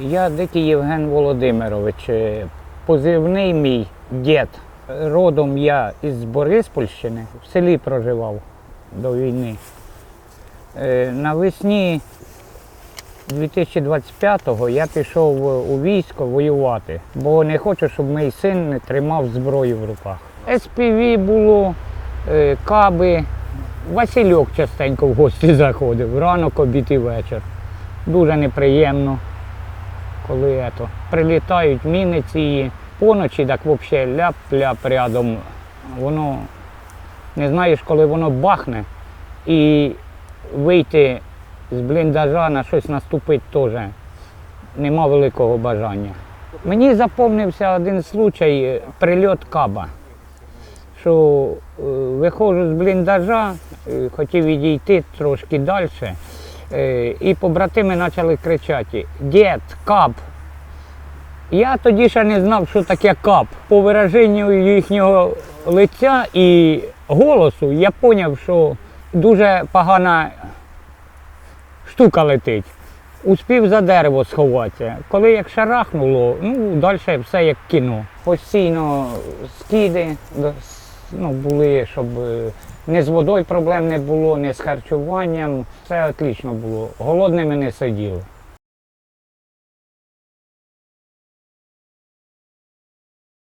Я дикий Євген Володимирович, е, позивний мій дід. Родом я із Бориспольщини, в селі проживав до війни. Е, Навесні 2025-го я пішов у військо воювати, бо не хочу, щоб мій син не тримав зброю в руках. СПВ було, е, каби. Васильок частенько в гості заходив, ранок, обід і вечір. Дуже неприємно, коли ето, прилітають міни ці. Поночі так взагалі ляп-ляп рядом. Воно не знаєш, коли воно бахне і вийти з бліндажа на щось наступити теж нема великого бажання. Мені запомнився один случай е, прильот каба. Що е, виходжу з бліндажа, е, хотів відійти трошки далі, і побратими почали кричати: Дід, кап! Я тоді ще не знав, що таке кап. По вираженню їхнього лиця і голосу я зрозумів, що дуже погана штука летить. Успів за дерево сховатися. Коли як шарахнуло, ну далі все як кіно. Постійно скиди ну, були, щоб е, не з водою проблем не було, не з харчуванням. Все отлично було. Голодними не сиділи.